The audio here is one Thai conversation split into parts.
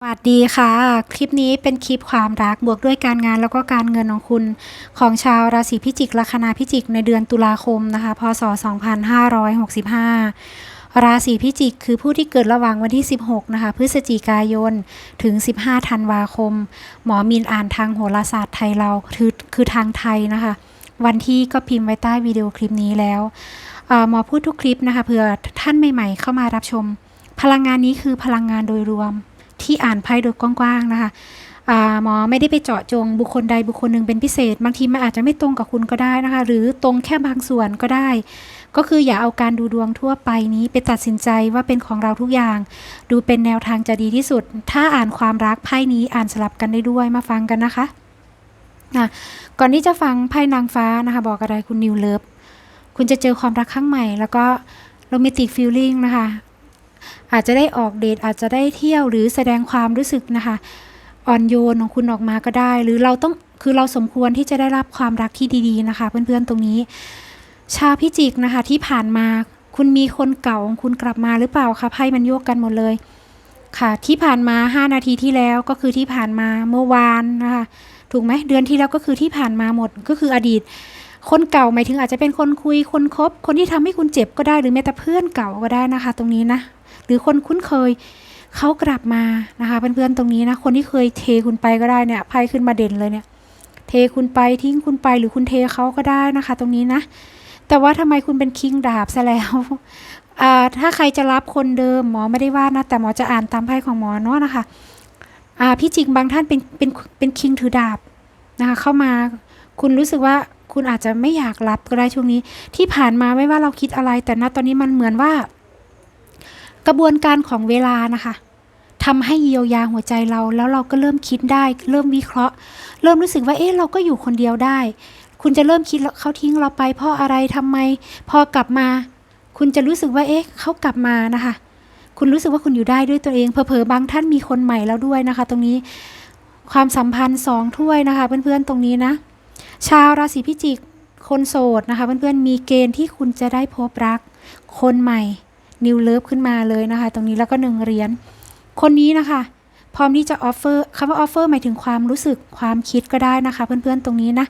สวัสดีค่ะ คลิปนี้เป็นคลิปความรักบวกด้วยการงานแล้วก็การเงินของคุณ ของชาวราศีพิจิกลัคนาพิจิกในเดือนตุลาคมนะคะ พศ 2565 ราศีพิจิก คือผู้ที่เกิดระหว่างวันที่ 16 นะคะ พฤศจิกายน ถึง 15 ธันวาคม หมอมินอ่านทางโหราศาสตร์ไทยเราคือคือทางไทยนะคะ วันที่ก็พิมพ์ไว้ใต้วิดีโอคลิปนี้แล้วหมอพูดทุกคลิปนะคะเผื่อท่านใหม่ๆ เข้ามารับชม พลังงานนี้คือพลังงานโดยรวม ที่อ่านไพ่โดยกว้างๆนะคะหมอไม่ได้ไปเจาะจงบุคคลใดบุคคลหนึ่งเป็นพิเศษ บางทีมันอาจจะไม่ตรงกับคุณก็ได้นะคะ หรือตรงแค่บางส่วนก็ได้ ก็คืออย่าเอาการดูดวงทั่วไปนี้ไปตัดสินใจว่าเป็นของเราทุกอย่าง ดูเป็นแนวทางจะดีที่สุด ถ้าอ่านความรักไพ่นี้อ่านสลับกันได้ด้วยมาฟังกันนะคะะก่อนที่จะฟังไพ่นางฟ้านะคะ บอกอะไรคุณนิวเลิฟคุณจะเจอความรักครั้งใหม่ แล้วก็โรแมนติกฟีลลิ่งนะคะ อาจจะได้ออกเดทอาจจะได้เที่ยวหรือแสดงความรู้สึกนะคะอ่อนโยนของคุณออกมาก็ได้ หรือเราต้องคือเราสมควรที่จะได้รับความรักที่ดีๆนะคะ เพื่อนๆตรงนี้ ชาวพิจิกนะคะที่ผ่านมาคุณมีคนเก่าของคุณกลับมาหรือเปล่าคะไพ่มันโยกกันหมดเลย ค่ะ ที่ผ่านมา 5 นาทีที่แล้วก็คือที่ผ่านมาเมื่อวานนะคะถูกไหมเดือนที่แล้วก็คือที่ผ่านมาหมดก็คืออดีต คนเก่าหมายถึงอาจจะเป็นคนคุยคนคบ คนที่ทำให้คุณเจ็บก็ได้หรือแม้แต่เพื่อนเก่าก็ได้นะคะ ตรงนี้นะ หรือคนคุ้นเคยเขากลับมานะคะเพื่อนๆตรงนี้นะคนที่เคยเทคุณไปก็ได้เนี่ยไพ่ขึ้นมาเด่นเลยเนี่ยเทคุณไปทิ้งคุณไปหรือคุณเทเขาก็ได้นะคะ ตรงนี้นะ แต่ว่าทำไมคุณเป็นคิงดาบซะแล้วอ่าถ้าใครจะรับคนเดิมหมอไม่ได้ว่านะ แต่หมอจะอ่านตามไพ่ของหมอเนาะนะคะอ่าพี่จิงบางท่านเป็นเป็นเป็นคิงถือดาบนะคะเข้ามาคุณรู้สึกว่าคุณอาจจะไม่อยากรับก็ได้ช่วงนี้ ที่ผ่านมาไม่ว่าเราคิดอะไร แต่ณตอนนี้มันเหมือนว่า กระบวนการของเวลานะคะทำให้เยียวยาหัวใจเรา แล้วเราก็เริ่มคิดได้ เริ่มวิเคราะห์ เริ่มรู้สึกว่าเอ๊ะเราก็อยู่คนเดียวได้ คุณจะเริ่มคิดเขาทิ้งเราไปเพราะอะไรทำไม พอกลับมา คุณจะรู้สึกว่าเอ๊ะเขากลับมานะคะ คุณรู้สึกว่าคุณอยู่ได้ด้วยตัวเองเผลอๆบางท่านมีคนใหม่แล้วด้วยนะคะ ตรงนี้ความสัมพันธ์สองถ้วยนะคะ เพื่อนๆตรงนี้นะ ชาวราศีพิจิกคนโสดนะคะ เพื่อนๆมีเกณฑ์ที่คุณจะได้พบรัก คนใหม่ นิวเลิฟขึ้นมาเลยนะคะ ตรงนี้แล้วก็หนึ่งเหรียญคนนี้นะคะ พร้อมที่จะออฟเฟอร์คำว่าออฟเฟอร์หมายถึงความรู้สึกความคิดก็ได้นะคะ เพื่อนๆตรงนี้นะ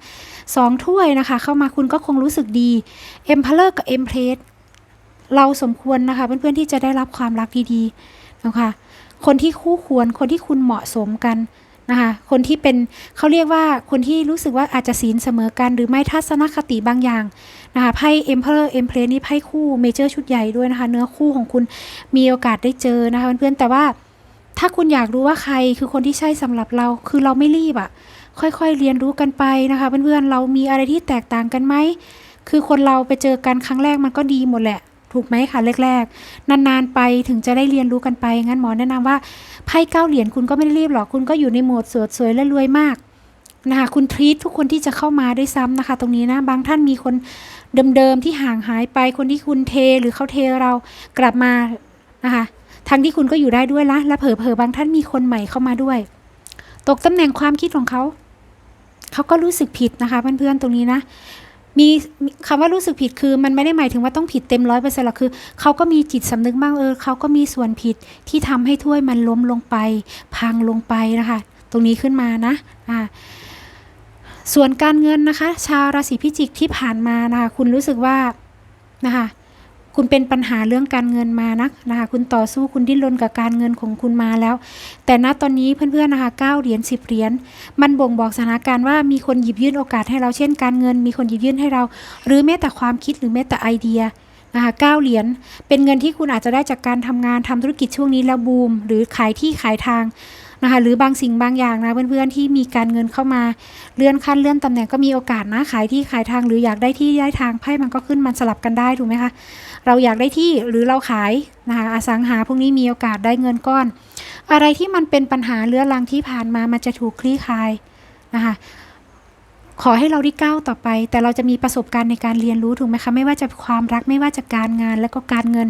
สองถ้วยนะคะ เข้ามาคุณก็คงรู้สึกดีเอ็มพเลอร์กับเอ็มเพลสเราสมควรนะคะ เพื่อนๆที่จะได้รับความรักดีๆนะคะคนที่คู่ควรคนที่คุณเหมาะสมกัน นะคะ คนที่เป็นเขาเรียกว่าคนที่รู้สึกว่าอาจจะศีลเสมอกัน หรือไม่ทัศนคติบางอย่างนะคะไพ่เอ็มเพลอร์เอ็มเพลนี่ไพ่คู่เมเจอร์ชุดใหญ่ด้วยนะคะ เนื้อคู่ของคุณมีโอกาสได้เจอนะคะเพื่อนๆแต่ว่าถ้าคุณอยากรู้ว่าใครคือคนที่ใช่สำหรับเราคือเราไม่รีบอะ่ะ ค่อยๆเรียนรู้กันไปนะคะเพื่อนๆเรามีอะไรที่แตกต่างกันไหมคือคนเราไปเจอกันครั้งแรกมันก็ดีหมดแหละ ถูกไหมคะแรกๆ นานๆไปถึงจะได้เรียนรู้กันไป งั้นหมอแนะนำว่าไพ่เก้าเหรียญคุณก็ไม่ได้รีบหรอกคุณก็อยู่ในโหมดสวยสวยและรวยมากนะคะคุณทรีตทุกคนที่จะเข้ามาด้วยซ้ำนะคะ ตรงนี้นะบางท่านมีคนเดิมๆที่ห่างหายไปคนที่คุณเทหรือเขาเทเรากลับมานะคะทั้งที่คุณก็อยู่ได้ด้วยละและเผลอๆบางท่านมีคนใหม่เข้ามาด้วย ตกตำแหน่งความคิดของเขา เขาก็รู้สึกผิดนะคะเพื่อนๆตรงนี้นะ มีมีคำว่ารู้สึกผิดคือ มันไม่ได้หมายถึงว่าต้องผิดเต็มร้อยเปอร์เซ็นต์หรอกคือเขาก็มีจิตสำนึกบ้างเออเขาก็มีส่วนผิดที่ทำให้ถ้วยมันล้มลงไป พังลงไปนะคะ ตรงนี้ขึ้นมานะอ่าส่วนการเงินนะคะ ชาวราศีพิจิกที่ผ่านมานะคะ คุณรู้สึกว่านะคะ คุณเป็นปัญหาเรื่องการเงินมานะนะคะคุณต่อสู้คุณดิ้นรนกับการเงินของคุณมาแล้ว แต่ณตอนนี้เพื่อนๆนะคะเก้าเหรียญสิบเหรียญมันบ่งบอกสถานการณ์ว่ามีคนหยิบยื่นโอกาสให้เราเช่นการเงิน มีคนหยิบยื่นให้เรา หรือแม้แต่ความคิดหรือแม้แต่ไอเดียนะคะเก้าเหรียญเป็นเงินที่คุณอาจจะได้จากการทำงานทำธุรกิจช่วงนี้แล้วบูม หรือขายที่ขายทางนะคะหรือบางสิ่งบางอย่างนะเพื่อนๆที่มีการเงินเข้ามาเลื่อนขั้นเลื่อนตำแหน่งก็มีโอกาสนะขายที่ขายทางหรืออยากได้ที่ได้ทางไพ่มันก็ขึ้นมันสลับกันได้ถูกไหมคะ เราอยากได้ที่หรือเราขายนะคะอสังหาพวกนี้มีโอกาสได้เงินก้อน อะไรที่มันเป็นปัญหาเรื้อรังที่ผ่านมามันจะถูกคลี่คลายนะคะขอให้เราได้ก้าวต่อไป แต่เราจะมีประสบการณ์ในการเรียนรู้ถูกไหมคะ ไม่ว่าจะความรักไม่ว่าจะการงานและก็การเงิน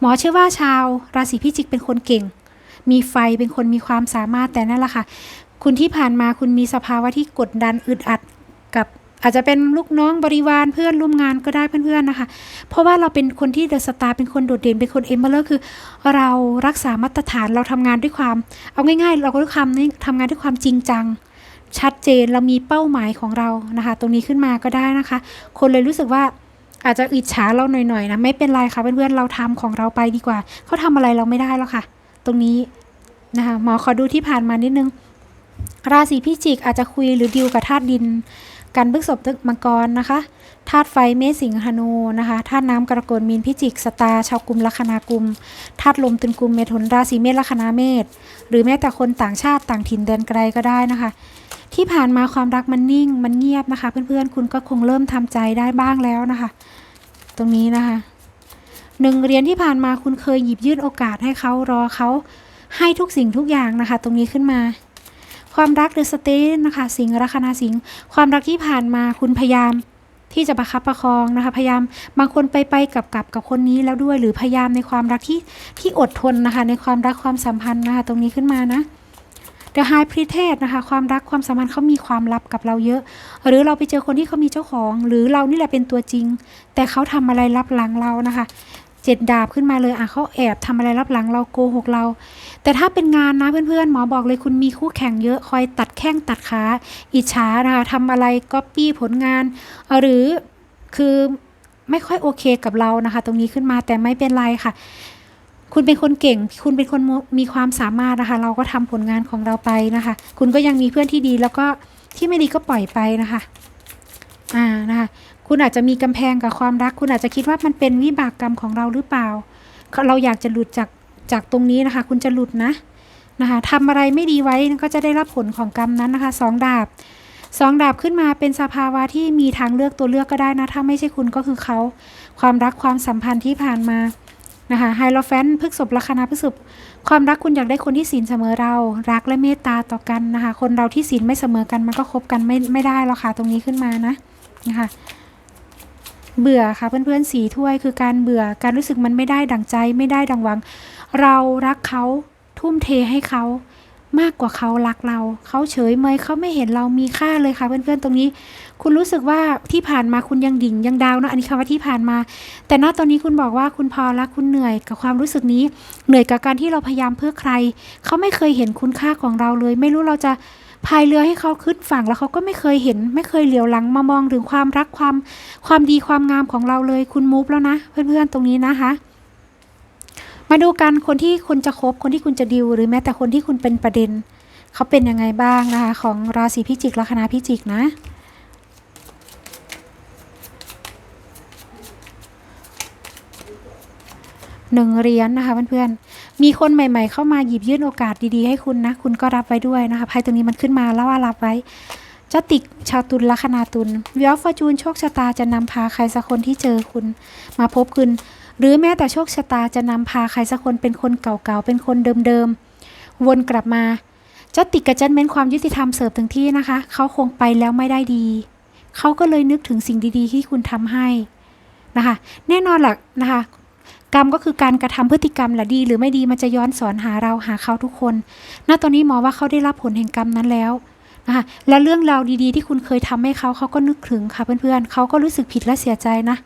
หมอเชื่อว่าชาว ราศีพิจิกเป็นคนเก่ง มีไฟเป็นคนมีความสามารถแต่นั่นแหละค่ะ คุณที่ผ่านมาคุณมีสภาวะที่กดดันอึดอัด อาจจะเป็นลูกน้องบริวารเพื่อนร่วมงานก็ได้เพื่อนๆนะคะ เพราะว่าเราเป็นคนที่เดอะสตาร์เป็นคนโดดเด่นเป็นคนเอมเบอร์คือ เรารักษามาตรฐานเราทำงานด้วยความ เอาง่ายๆ เราก็ด้วยความนี่ทำงานด้วยความจริงจัง ชัดเจนเรามีเป้าหมายของเรานะคะ ตรงนี้ขึ้นมาก็ได้นะคะ คนเลยรู้สึกว่าอาจจะอิจฉาเราหน่อยๆนะไม่เป็นไรค่ะเพื่อนๆเราทำของเราไปดีกว่าเขาทำอะไรเราไม่ได้แล้วค่ะ ตรงนี้นะคะหมอขอดูที่ผ่านมานิดนึง ราศีพิจิกอาจจะคุยหรือดิวกับธาตุดิน กันพฤกษบตึกมังกรนะคะธาตุไฟเมษสิงหนูนะคะธาตุน้ำกรกฎมีนพิจิกสตาชาวกุมลัคนากุมธาตุลมตุลกุมเมถุนราศีเมษลัคนาเมษหรือแม้แต่คนต่างชาติต่างถิ่นเดินไกลก็ได้นะคะ ที่ผ่านมาความรักมันนิ่งมันเงียบนะคะ เพื่อนๆคุณก็คงเริ่มทำใจได้บ้างแล้วนะคะ ตรงนี้นะคะหนึ่งเรียนที่ผ่านมาคุณเคยหยิบยื่นโอกาสให้เขารอเขาให้ทุกสิ่งทุกอย่างนะคะ ตรงนี้ขึ้นมา ความรักเดอะสเตนนะคะสิงห์ลัคนาสิงห์ความรักที่ผ่านมาคุณพยายามที่จะประคับประคองนะคะพยายามบางคนไปไปกับกับกับคนนี้แล้วด้วยหรือพยายามในความรักที่ที่อดทนนะคะในความรักความสัมพันธ์นะคะตรงนี้ขึ้นมานะ The High Priestess นะคะความรักความสัมพันธ์เขามีความลับกับเราเยอะ หรือเราไปเจอคนที่เขามีเจ้าของ หรือเรานี่แหละเป็นตัวจริง แต่เขาทำอะไรลับหลังเรานะคะ เจ็ดดาบขึ้นมาเลยอะเขาแอบทำอะไรลับหลังเราโกหกเรา แต่ถ้าเป็นงานนะเพื่อนๆหมอบอกเลยคุณมีคู่แข่งเยอะคอยตัดแข้งตัดขาอิจฉานะคะทำอะไรก๊อปปี้ผลงาน หรือคือไม่ค่อยโอเคกับเรานะคะ ตรงนี้ขึ้นมาแต่ไม่เป็นไรค่ะ คุณเป็นคนเก่ง คุณเป็นคนมีความสามารถนะคะ เราก็ทำผลงานของเราไปนะคะ คุณก็ยังมีเพื่อนที่ดีแล้วก็ที่ไม่ดีก็ปล่อยไปนะคะ อ่านะคะ คุณอาจจะมีกำแพงกับความรัก คุณอาจจะคิดว่ามันเป็นวิบากกรรมของเราหรือเปล่า เราอยากจะหลุดจากจากตรงนี้นะคะ คุณจะหลุดนะนะคะทำอะไรไม่ดีไว้ก็จะได้รับผลของกรรมนั้นนะคะสองดาบสองดาบขึ้นมาเป็นสภาวะที่มีทางเลือกตัวเลือกก็ได้นะ ถ้าไม่ใช่คุณก็คือเขาความรักความสัมพันธ์ที่ผ่านมานะคะไฮโลแฟนพฤกษบลัคนาพฤกษบความรักคุณอยากได้คนที่ศีลเสมอเรา รักและเมตตาต่อกันนะคะ คนเราที่ศีลไม่เสมอกันมันก็คบกันไม่ไม่ได้หรอกค่ะตรงนี้ขึ้นมานะนะคะ เบื่อค่ะเพื่อนๆสีถ้วยคือการเบื่อการรู้สึกมันไม่ได้ดังใจไม่ได้ดังหวัง เรารักเขาทุ่มเทให้เขามากกว่าเขารักเรา เขาเฉยเมยเขาไม่เห็นเรามีค่าเลยค่ะเพื่อนๆตรงนี้ คุณรู้สึกว่าที่ผ่านมาคุณยังดิ่งยังดาวนะอันนี้คำว่าที่ผ่านมา แต่ณตอนนี้คุณบอกว่าคุณพอแล้วคุณเหนื่อยกับความรู้สึกนี้ เหนื่อยกับการที่เราพยายามเพื่อใคร เขาไม่เคยเห็นคุณค่าของเราเลย ไม่รู้เราจะ พายเรือให้เขาขึ้นฝั่งแล้วเขาก็ไม่เคยเห็น ไม่เคยเหลียวหลังมามองถึงความรักความความดีความงามของเราเลยคุณมูฟแล้วนะ เพื่อนๆตรงนี้นะคะ มาดูกันคนที่คุณจะคบคนที่คุณจะดิวหรือแม้แต่คนที่คุณเป็นประเด็น เขาเป็นยังไงบ้างนะคะ ของราศีพิจิกลัคนาพิจิกนะหนึ่งเหรียญนะคะเพื่อนๆ มีคนใหม่ ๆ เข้ามาหยิบยื่นโอกาสดีๆให้คุณนะ คุณก็รับไว้ด้วยนะคะไพ่ตรงนี้มันขึ้นมาแล้วว่ารับไว้จะติกชาวตุลลัคนาตุลวิออฟฟอร์จูนโชคชะตาจะนำพาใครสักคนที่เจอคุณ มาพบคุณ หรือแม้แต่โชคชะตาจะนำพาใครสักคนเป็นคนเก่าๆเป็นคนเดิมๆวนกลับมาจะติกกับจันเม้นความยุติธรรมเสิร์ฟถึงที่นะคะ เขาคงไปแล้วไม่ได้ดี เขาก็เลยนึกถึงสิ่งดีๆ ที่คุณทำให้นะคะ แน่นอนหละนะคะ กรรมก็คือการกระทำพฤติกรรมแหละดี หรือไม่ดีมันจะย้อนสอนหาเราหาเขาทุกคน ณ ตอนนี้หมอว่าเขาได้รับผลแห่งกรรมนั้นแล้วนะคะและเรื่องราวดีๆ ที่คุณเคยทำให้เขาเขาก็นึกถึงค่ะเพื่อนๆเขาก็รู้สึกผิดและเสียใจนะ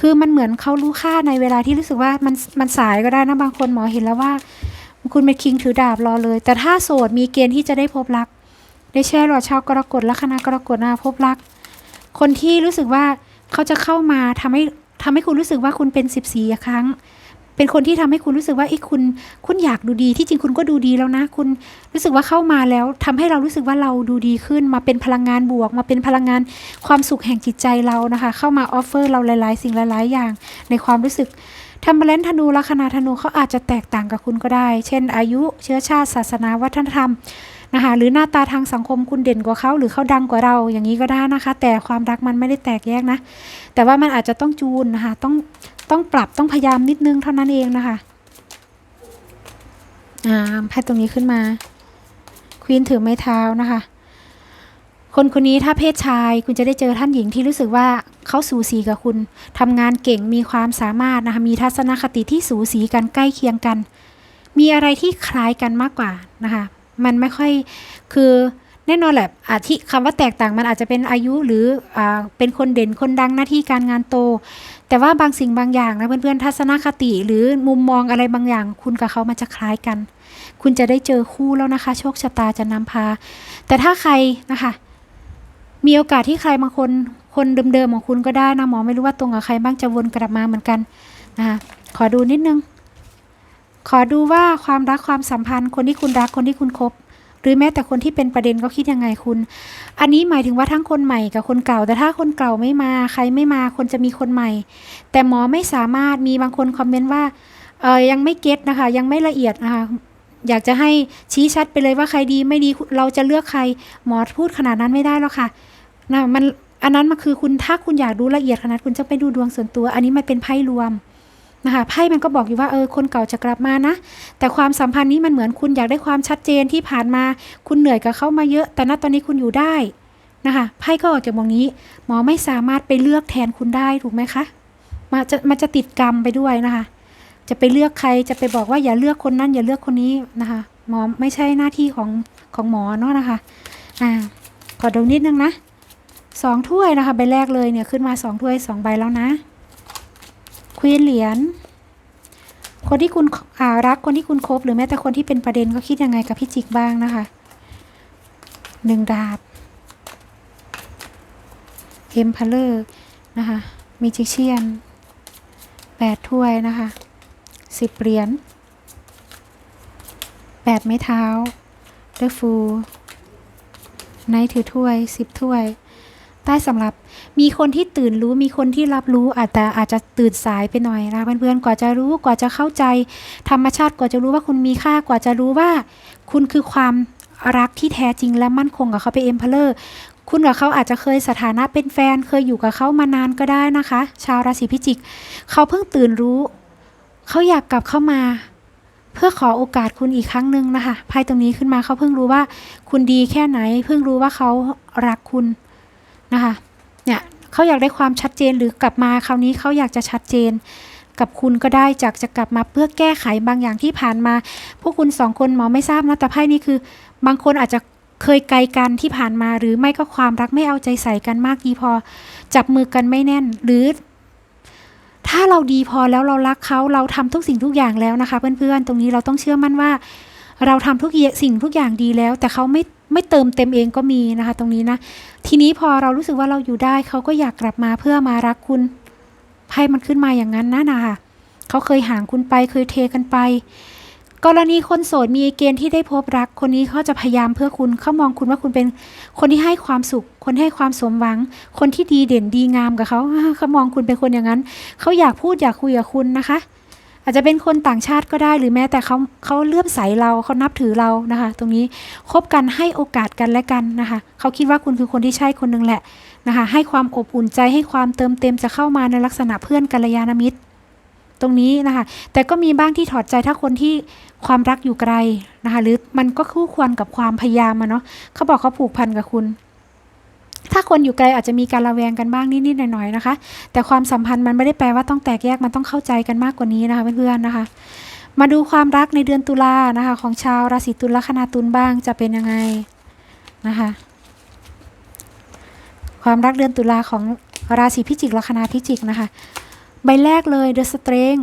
คือมันเหมือนเขารู้ค่าในเวลาที่รู้สึกว่ามันมันสายก็ได้นะบางคนหมอเห็นแล้วว่า คุณเป็นคิงถือดาบรอเลย แต่ถ้าโสดมีเกณฑ์ที่จะได้พบรัก ได้แช่หลอดชาวกรกฎและคณะกรกฎนะพบรัก คนที่รู้สึกว่าเขาจะเข้ามาทำให้ ทำให้คุณรู้สึกว่าคุณเป็นสิบสี่ครั้ง เป็นคนที่ทำให้คุณรู้สึกว่าไอ้คุณ คุณอยากดูดี ที่จริงคุณก็ดูดีแล้วนะ คุณรู้สึกว่าเข้ามาแล้วทำให้เรารู้สึกว่าเราดูดีขึ้น มาเป็นพลังงานบวก มาเป็นพลังงานความสุขแห่งจิตใจเรานะคะ เข้ามาออฟเฟอร์เราหลาย ๆ สิ่งหลาย ๆ อย่าง ในความรู้สึกทำมาเลนธนูลัคนาธนูเขาอาจจะแตกต่างกับคุณก็ได้ เช่น อายุ เชื้อชาติ ศาสนา วัฒนธรรม นะคะหรือหน้าตาทางสังคมคุณเด่นกว่าเขาหรือเขาดังกว่าเราอย่างนี้ก็ได้นะคะ แต่ความรักมันไม่ได้แตกแยกนะ แต่ว่ามันอาจจะต้องจูนนะคะต้องต้องปรับต้องพยายามนิดนึงเท่านั้นเองนะคะอ่าแพทย์ตรงนี้ขึ้นมาควีนถือไม้เท้านะคะคนคนนี้ถ้าเพศชายคุณจะได้เจอท่านหญิงที่รู้สึกว่าเขาสูสีกับคุณทำงานเก่งมีความสามารถนะคะมีทัศนคติที่สูสีกันใกล้เคียงกัน มีอะไรที่คล้ายกันมากกว่านะคะ มันไม่ค่อยคือแน่นอนแหละอาที่คำว่าแตกต่างมันอาจจะเป็นอายุหรืออเป็นคนเด่นคนดังหน้าที่การงานโต แต่ว่าบางสิ่งบางอย่างนะเพื่อนๆทัศนคติหรือมุมมองอะไรบางอย่าง คุณกับเขามันจะคล้ายกัน คุณจะได้เจอคู่แล้วนะคะ โชคชะตาจะนำพา แต่ถ้าใครนะคะ มีโอกาสที่ใครบางคนคนเดิมๆของคุณก็ได้นะหมอไม่รู้ว่าตรงกับใครบ้างจะวนกลับมาเหมือนกันนะคะขอดูนิดนึง ขอดูว่าความรักความสัมพันธ์ คนที่คุณรักคนที่คุณคบหรือแม้แต่คนที่เป็นประเด็นก็คิดยังไงคุณ อันนี้หมายถึงว่าทั้งคนใหม่กับคนเก่า แต่ถ้าคนเก่าไม่มาใครไม่มาคนจะมีคนใหม่ แต่หมอไม่สามารถมีบางคนคอมเมนต์ว่าเออยังไม่เก็ตนะคะ ยังไม่ละเอียดนะคะอยากจะให้ชี้ชัดไปเลยว่าใครดีไม่ดีเราจะเลือกใคร หมอพูดขนาดนั้นไม่ได้แล้วค่ะนะมันอันนั้นมันคือคุณถ้าคุณอยากดูละเอียดขนาดคุณจะไปดูดวงส่วนตัว อันนี้มันเป็นไพ่รวม นะคะไพ่มันก็บอกอยู่ว่าเออคนเก่าจะกลับมานะ แต่ความสัมพันธ์นี้มันเหมือนคุณอยากได้ความชัดเจนที่ผ่านมา คุณเหนื่อยกับเขามาเยอะ แต่ณตอนนี้คุณอยู่ได้นะคะไพ่ก็ออกจากมองนี้ หมอไม่สามารถไปเลือกแทนคุณได้ถูกไหมคะมันจะมันจะติดกรรมไปด้วยนะคะ จะไปเลือกใครจะไปบอกว่าอย่าเลือกคนนั้น อย่าเลือกคนนี้นะคะ หมอไม่ใช่หน้าที่ของของหมอเนาะนะคะอ่าขอดูนิดนึงนะสองถ้วยนะคะใบแรกเลยเนี่ยขึ้นมาสองถ้วยสองใบแล้วนะ วีนเหรียญคนที่คุณรักคนที่คุณคบหรือแม้แต่คนที่เป็นประเด็นก็คิดยังไงกับพี่จิกบ้างนะคะหนึ่งดาบเอ็มพาเลอร์นะคะมีจิกเชียนแปดถ้วยนะคะสิบเหรียญแปดไม้เท้าเดอฟูไนถือถ้วยสิบถ้วย ใต้สำหรับ มีคนที่ตื่นรู้มีคนที่รับรู้อาจจะอาจจะตื่นสายไปหน่อยนะเพื่อนๆกว่าจะรู้กว่าจะเข้าใจ ธรรมชาติกว่าจะรู้ว่าคุณมีค่ากว่าจะรู้ว่า คุณคือความรักที่แท้จริงและมั่นคงกับเขาไปเอ็มพเลอร์คุณกับเขาอาจจะเคยสถานะเป็นแฟน เคยอยู่กับเขามานานก็ได้นะคะ ชาวราศีพิจิก เขาเพิ่งตื่นรู้ เขาอยากกลับเข้ามา เพื่อขอโอกาสคุณอีกครั้งหนึ่งนะคะไพ่ตรงนี้ขึ้นมาเขาเพิ่งรู้ว่า คุณดีแค่ไหน เพิ่งรู้ว่าเขารักคุณนะคะ เนี่ยเขาอยากได้ความชัดเจนหรือกลับมาคราวนี้เขาอยากจะชัดเจน กับคุณก็ได้จากจะกลับมาเพื่อแก้ไขบางอย่างที่ผ่านมา พวกคุณสองคนหมอไม่ทราบนะแต่ไพ่นี้คือ บางคนอาจจะเคยไกลกันที่ผ่านมา หรือไม่ก็ความรักไม่เอาใจใส่กันมากดีพอ จับมือกันไม่แน่นหรือถ้าเราดีพอแล้วเรารักเขาเราทำทุกสิ่งทุกอย่างแล้วนะคะ เพื่อนๆ ตรงนี้เราต้องเชื่อมั่นว่า เราทำทุกสิ่งทุกอย่างดีแล้ว แต่เขาไม่ ไม่เติมเต็มเองก็มีนะคะ ตรงนี้นะ ทีนี้พอเรารู้สึกว่าเราอยู่ได้เขาก็อยากกลับมาเพื่อมารักคุณไพ่มันขึ้นมาอย่างนั้นนะนะคะเขาเคยห่างคุณไปเคยเทกันไป กรณีคนโสดมีเกณฑ์ที่ได้พบรัก คนนี้เขาจะพยายามเพื่อคุณเขามองคุณว่าคุณเป็นคนที่ให้ความสุข คนให้ความสมหวัง คนที่ดีเด่นดีงามกับเขาอ่าเขามองคุณเป็นคนอย่างนั้นเขาอยากพูดอยากคุยกับคุณนะคะ อาจจะเป็นคนต่างชาติก็ได้ หรือแม้แต่เขาเขาเลื่อมใสเราเขานับถือเรานะคะ ตรงนี้คบกันให้โอกาสกันและกันนะคะเขาคิดว่าคุณคือคนที่ใช่คนหนึ่งแหละนะคะให้ความอบอุ่นใจให้ความเติมเต็มจะเข้ามาในลักษณะเพื่อนกัลยาณมิตร ตรงนี้นะคะ แต่ก็มีบ้างที่ถอดใจถ้าคนที่ความรักอยู่ไกลนะคะ หรือมันก็คู่ควรกับความพยายามอะเนาะเขาบอกเขาผูกพันกับคุณ ถ้าคนอยู่ไกลอาจจะมีการระแวงกันบ้างนิดๆหน่อยๆนะคะ แต่ความสัมพันธ์มันไม่ได้แปลว่าต้องแตกแยกมันต้องเข้าใจกันมากกว่านี้นะคะเพื่อนๆนะคะ มาดูความรักในเดือนตุลานะคะ ของชาวราศีตุลลัคนาตุลบ้างจะเป็นยังไงนะคะความรักเดือนตุลาของราศีพิจิกลัคนาพิจิกนะคะ ใบแรกเลยเดอะสเตรง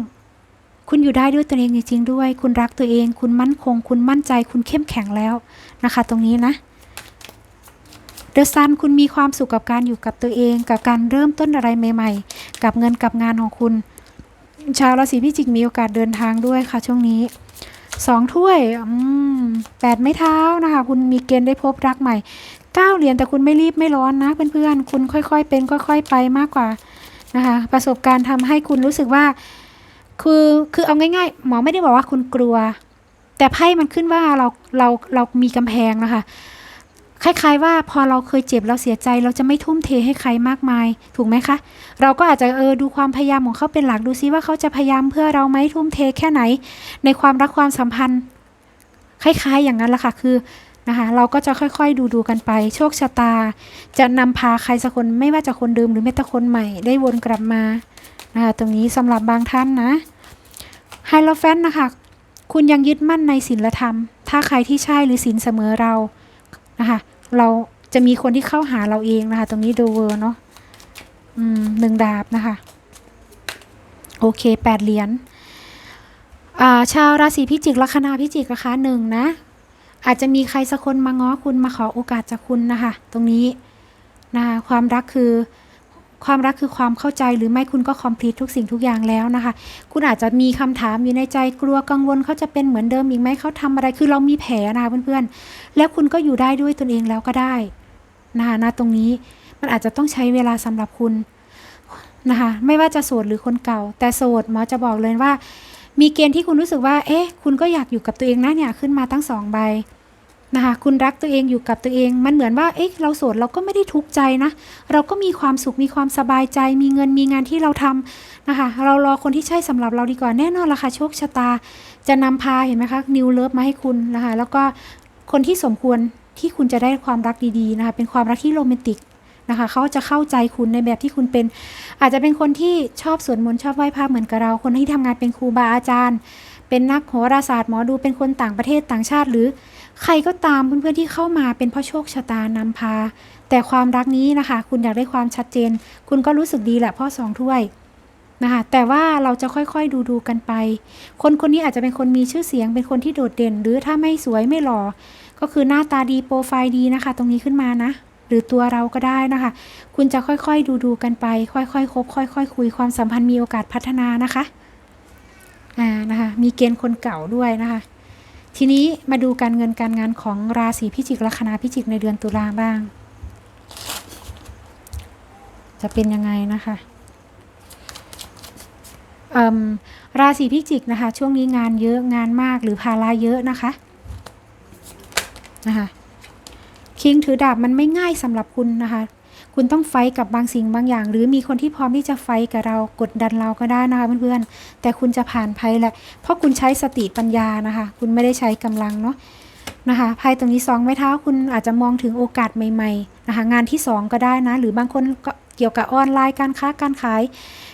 คุณอยู่ได้ด้วยตัวเองจริงๆด้วย คุณรักตัวเอง คุณมั่นคง คุณมั่นใจ คุณเข้มแข็งแล้วนะคะ ตรงนี้นะ เดอะซันคุณมีความสุขกับการอยู่กับตัวเอง กับการเริ่มต้นอะไรใหม่ ๆ กับเงินกับงานของคุณ ชาวราศีพิจิกมีโอกาสเดินทางด้วยค่ะ ช่วงนี้สองถ้วยแปดไม้เท้านะคะ คุณมีเกณฑ์ได้พบรักใหม่เก้าเหรียญแต่คุณไม่รีบไม่ร้อนนะ เพื่อนๆ คุณค่อยๆเป็น ค่อย ๆ ไปมากกว่านะคะ ประสบการณ์ทำให้คุณรู้สึกว่า คือคือเอาง่าย ๆ หมอไม่ได้บอกว่าคุณกลัว แต่ไพ่มันขึ้นว่าเราเราเรามีกำแพงนะคะ คล้าย ๆ ว่าพอเราเคยเจ็บเราเสียใจ เราจะไม่ทุ่มเทให้ใครมากมาย ถูกไหมคะ เราก็อาจจะเออดูความพยายามของเขาเป็นหลักดูซิว่าเขาจะพยายามเพื่อเราไหมทุ่มเทแค่ไหน ในความรักความสัมพันธ์ คล้าย ๆ อย่างนั้นละค่ะคือนะคะเราก็จะค่อยๆดูดูๆกันไป โชคชะตา จะนำพาใครสักคนไม่ว่าจะคนเดิมหรือแม้แต่คนใหม่ได้วนกลับมานะคะตรงนี้สำหรับบางท่านนะไฮโลแฟนนะคะ คุณยังยึดมั่นในศีลธรรม ถ้าใครที่ใช่หรือศีลเสมอเรา นะคะ เราจะมีคนที่เข้าหาเราเองนะคะ ตรงนี้ดูเวอร์เนาะอืมหนึ่งดาบนะคะ โอเคแปดเหรียญชาวราศีพิจิกลัคนาพิจิกนะคะหนึ่งนะ อาจจะมีใครสักคนมาง้อคุณมาขอโอกาสจากคุณนะคะ ตรงนี้นะคะความรักคือ ความรักคือความเข้าใจหรือไม่คุณก็คอมพลีททุกสิ่งทุกอย่างแล้วนะคะ คุณอาจจะมีคำถามอยู่ในใจกลัวกังวลเขาจะเป็นเหมือนเดิมอีกไหมเขาทำอะไรคือเรามีแผลนะคะเพื่อนๆ แล้วคุณก็อยู่ได้ด้วยตนเองแล้วก็ได้นะคะณตรงนี้มันอาจจะต้องใช้เวลาสำหรับคุณนะคะไม่ว่าจะโสดหรือคนเก่า แต่โสดหมอจะบอกเลยว่า มีเกณฑ์ที่คุณรู้สึกว่า เอ๊ะ คุณก็อยากอยู่กับตัวเองนะเนี่ยขึ้นมาตั้งสองใบ นะคะคุณรักตัวเองอยู่กับตัวเองมันเหมือนว่าเอ๊ะเราโสดเราก็ไม่ได้ทุกข์ใจนะ เราก็มีความสุขมีความสบายใจ มีเงินมีงานที่เราทำนะคะเรารอคนที่ใช่สำหรับเราดีกว่าแน่นอนละค่ะโชคชะตา จะนำพาเห็นไหมคะนิวเลิฟมาให้คุณนะคะแล้วก็คนที่สมควรที่คุณจะได้ความรักดีๆนะคะเป็นความรักที่โรแมนติกนะคะเขาจะเข้าใจคุณในแบบที่คุณเป็น อาจจะเป็นคนที่ชอบสวดมนต์ชอบไหว้พระเหมือนกับเรา คนที่ทำงานเป็นครูบาอาจารย์ เป็นนักโหราศาสตร์หมอดูเป็นคนต่างประเทศต่างชาติหรือ ใครก็ตามเพื่อนๆที่เข้ามาเป็นเพราะโชคชะตานำพา แต่ความรักนี้นะคะ คุณอยากได้ความชัดเจน คุณก็รู้สึกดีแหละพ่อสองถ้วยนะคะแต่ว่าเราจะค่อยๆดูดูกันไป คนคนนี้อาจจะเป็นคนมีชื่อเสียง เป็นคนที่โดดเด่น หรือถ้าไม่สวยไม่หล่อ ก็คือหน้าตาดีโปรไฟล์ดีนะคะ ตรงนี้ขึ้นมานะ หรือตัวเราก็ได้นะคะ คุณจะค่อยๆดูดูกันไป ค่อยๆคบค่อยๆคุยความสัมพันธ์มีโอกาสพัฒนานะคะอ่านะคะ มีเกณฑ์คนเก่าด้วยนะคะ ทีนี้มาดูการเงินการงานของราศีพิจิกลัคนาพิจิกในเดือนตุลาบ้าง จะเป็นยังไงนะคะราศีพิจิกนะคะ ช่วงนี้งานเยอะงานมากหรือภาระเยอะนะคะนะคะคิงถือดาบมันไม่ง่ายสำหรับคุณนะคะ คุณต้องไฟกับบางสิ่งบางอย่าง หรือมีคนที่พร้อมที่จะไฟกับเรากดดันเราก็ได้นะคะเพื่อนๆแต่คุณจะผ่านภัยแหละเพราะคุณใช้สติปัญญานะคะ คุณไม่ได้ใช้กำลังเนาะนะคะไพ่ตรงนี้สองไม้เท้าคุณอาจจะมองถึงโอกาสใหม่ๆนะคะงานที่สองก็ได้นะ หรือบางคนก็เกี่ยวกับออนไลน์การค้าการขาย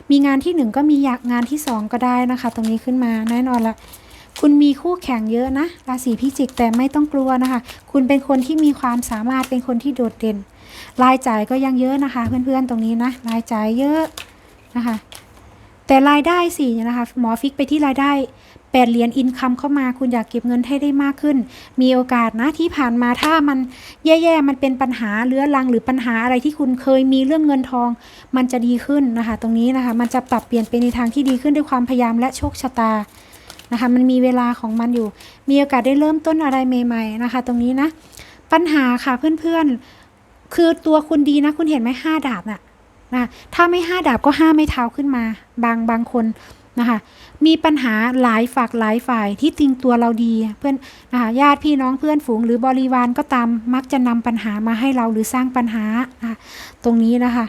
มีงานที่หนึ่งก็มีอยากงานที่สองก็ได้นะคะ ตรงนี้ขึ้นมาแน่นอนละคุณมีคู่แข่งเยอะนะราศีพิจิกแต่ไม่ต้องกลัวนะคะ คุณเป็นคนที่มีความสามารถเป็นคนที่โดดเด่น รายจ่ายก็ยังเยอะนะคะ เพื่อนๆตรงนี้นะรายจ่ายเยอะนะคะ แต่รายได้สินะคะ หมอฟิกไปที่รายได้แปดเหรียญอินคัมเข้ามา คุณอยากเก็บเงินให้ได้มากขึ้น มีโอกาสนะที่ผ่านมาถ้ามันแย่ๆ มันเป็นปัญหาเรื้อรังหรือปัญหาอะไรที่คุณเคยมีเรื่องเงินทอง มันจะดีขึ้นนะคะ ตรงนี้นะคะ มันจะปรับเปลี่ยนไปในทางที่ดีขึ้นด้วยความพยายามและโชคชะตานะคะ มันมีเวลาของมันอยู่ มีโอกาสได้เริ่มต้นอะไรใหม่ ๆนะคะ ตรงนี้นะ ปัญหาค่ะเพื่อนๆ คือตัวคุณดีนะ คุณเห็นไหมห้าดาบน่ะนะถ้าไม่ห้าดาบก็ห้าไม่เท้าขึ้นมา บางบางคนนะคะมีปัญหาหลายฝากหลายฝ่ายที่จริงตัวเราดีเพื่อนนะคะญาติพี่น้องเพื่อนฝูงหรือบริวารก็ตามมักจะนำปัญหามาให้เราหรือสร้างปัญหานะะตรงนี้นะคะ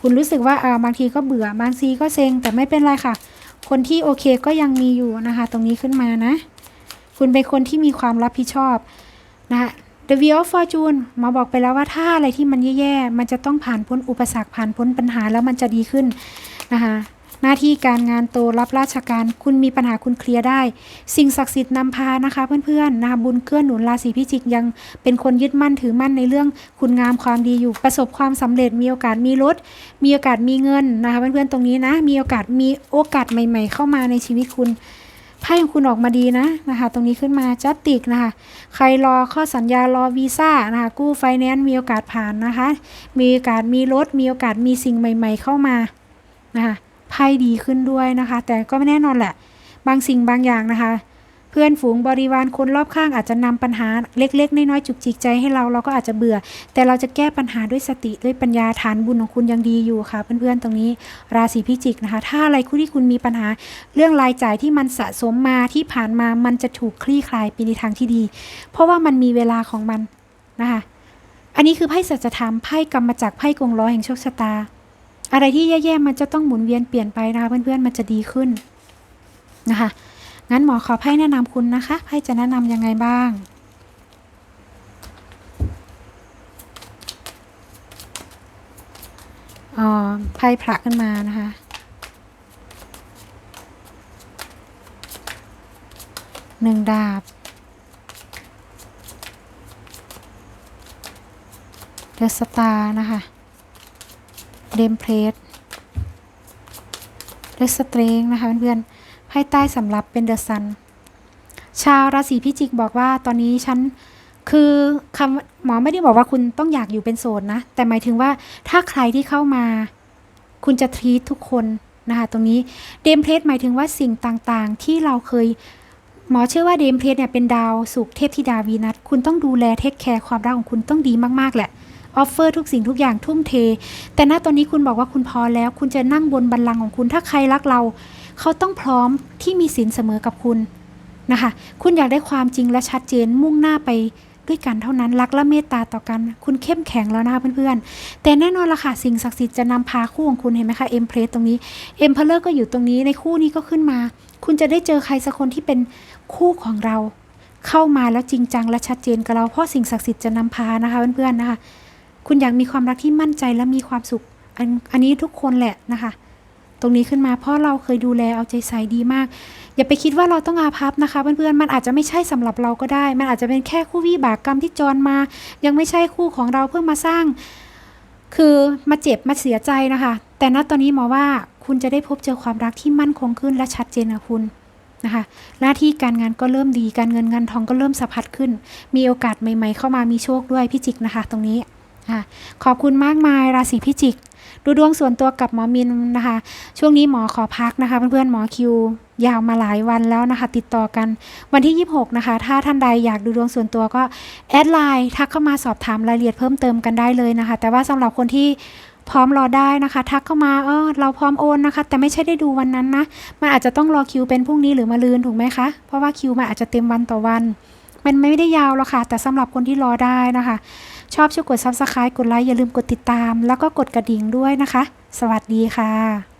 คุณรู้สึกว่าเออบางทีก็เบื่อบางทีก็เซ็งแต่ไม่เป็นไรค่ะ คนที่โอเคก็ยังมีอยู่นะคะ ตรงนี้ขึ้นมานะ คุณเป็นคนที่มีความรับผิดชอบนะคะ The Wheel of Fortune หมาบอกไปแล้วว่าถ้าอะไรที่มันแย่ๆ มันจะต้องผ่านพ้นอุปสรรคผ่านพ้นปัญหาแล้วมันจะดีขึ้นนะคะหน้าที่การงานโตรับราชการคุณมีปัญหาคุณเคลียร์ได้ สิ่งศักดิ์สิทธิ์นำพานะคะ เพื่อนๆนะคะบุญเกื้อหนุนราศีพิจิกยังเป็นคนยึดมั่นถือมั่นในเรื่องคุณงามความดีอยู่ ประสบความสำเร็จมีโอกาสมีรถ มีโอกาสมีเงินนะคะเพื่อนๆตรงนี้นะ มีโอกาสมีโอกาสใหม่ ๆ เข้ามาในชีวิตคุณ ไพ่ของคุณออกมาดีนะนะคะ ตรงนี้ขึ้นมาจัดติกนะคะ ใครรอข้อสัญญารอวีซ่านะคะ กู้ไฟแนนซ์มีโอกาสผ่านนะคะ มีโอกาสมีรถ มีโอกาสมีสิ่งใหม่ ๆ เข้ามานะคะไพ่ดีขึ้นด้วยนะคะ แต่ก็ไม่แน่นอนแหละ บางสิ่งบางอย่างนะคะ พื่อนฝูงบริวารคนรอบข้างอาจจะนำปัญหาเล็ก ๆ น้อยๆจุกจิกใจให้เราเราก็อาจจะเบื่อ แต่เราจะแก้ปัญหาด้วยสติด้วยปัญญาฐานบุญของคุณยังดีอยู่ค่ะ เพื่อนๆตรงนี้ราศีพิจิกนะคะ ถ้าอะไรคุณที่คุณมีปัญหา เรื่องรายจ่ายที่มันสะสมมาที่ผ่านมามันจะถูกคลี่คลายไปในทางที่ดี เพราะว่ามันมีเวลาของมันนะคะอันนี้คือไพ่สัจธรรมไพ่กรรมจากไพ่กงล้อแห่งโชคชะตา อะไรที่แย่ๆมันจะต้องหมุนเวียนเปลี่ยนไปนะคะเพื่อนๆมันจะดีขึ้นนะคะ งั้นหมอขอไพ่แนะนำคุณนะคะไพ่จะแนะนำยังไงบ้างอ๋อไพ่พระขึ้นมานะคะหนึ่งดาบ เดอะสตาร์นะคะ เดมเพลสเดอะสเตรงนะคะเพื่อนๆ ไพ่ใต้สำรับเป็นเดอะซัน ชาวราศีพิจิกบอกว่าตอนนี้ฉันคือคำหมอไม่ได้บอกว่าคุณต้องอยากอยู่เป็นโสดนะ แต่หมายถึงว่าถ้าใครที่เข้ามา คุณจะทีทุกคนนะคะตรงนี้เดมเพลสหมายถึงว่าสิ่งต่างๆ ที่เราเคย หมอเชื่อว่าเดมเพลสเนี่ยเป็นดาวสุขเทพธิดาวีนัสคุณต้องดูแลเทคแคร์ความรักของคุณต้องดีมากๆแหละออฟเฟอร์ทุกสิ่งทุกอย่างทุ่มเท แต่ณตอนนี้คุณบอกว่าคุณพอแล้ว คุณจะนั่งบนบัลลังก์ของคุณถ้าใครรักเรา เขาต้องพร้อมที่มีสินเสมอกับคุณนะคะ คุณอยากได้ความจริงและชัดเจนมุ่งหน้าไปด้วยกันเท่านั้นรักและเมตตาต่อกัน คุณเข้มแข็งแล้วนะคะเพื่อนๆ แต่แน่นอนละค่ะสิ่งศักดิ์สิทธิ์จะนำพาคู่ของคุณเห็นไหมคะเอ็มเพลสตรงนี้เอ็มเพลเลอร์ก็อยู่ตรงนี้ในคู่นี้ก็ขึ้นมา คุณจะได้เจอใครสักคนที่เป็นคู่ของเรา เข้ามาแล้วจริงจังและชัดเจนกับเราเพราะสิ่งศักดิ์สิทธิ์จะนำพานะคะเพื่อนๆนะคะ คุณอยากมีความรักที่มั่นใจและมีความสุขอันอันนี้ทุกคนแหละนะคะ ตรงนี้ขึ้นมาเพราะเราเคยดูแลเอาใจใส่ดีมาก อย่าไปคิดว่าเราต้องอาภัพนะคะ เพื่อนๆมันอาจจะไม่ใช่สำหรับเราก็ได้ มันอาจจะเป็นแค่คู่วิบากกรรมที่จรมา ยังไม่ใช่คู่ของเราเพื่อมาสร้าง คือมาเจ็บมาเสียใจนะคะ แต่ณตอนนี้หมอว่าคุณจะได้พบเจอความรักที่มั่นคงขึ้นและชัดเจนกับคุณนะคะหน้าที่การงานก็เริ่มดีการเงินเงินทองก็เริ่มสะพัดขึ้น มีโอกาสใหม่ ๆ เข้ามามีโชคด้วยพิจิกนะคะ ตรงนี้ ค่ะขอบคุณมากมายราศีพิจิก ดูดวงส่วนตัวกับหมอมินนะคะ ช่วงนี้หมอขอพักนะคะเพื่อนๆหมอคิวยาวมาหลายวันแล้วนะคะ ติดต่อกันวันที่ 26 นะคะ ถ้าท่านใดอยากดูดวงส่วนตัวก็แอดไลน์ทักเข้ามาสอบถามรายละเอียดเพิ่มเติมกันได้เลยนะคะ แต่ว่าสำหรับคนที่พร้อมรอได้นะคะ ทักเข้ามาเออเราพร้อมโอนนะคะ แต่ไม่ใช่ได้ดูวันนั้นนะ มันอาจจะต้องรอคิวเป็นพรุ่งนี้หรือมะรืนถูกไหมคะ เพราะว่าคิวมันอาจจะเต็มวันต่อวัน มันไม่ได้ยาวหรอกค่ะแต่สำหรับคนที่รอได้นะคะ ชอบช่วยกดซับสไครต์กดไลค์อย่าลืมกดติดตาม แล้วก็กดกระดิ่งด้วยนะคะ สวัสดีค่ะ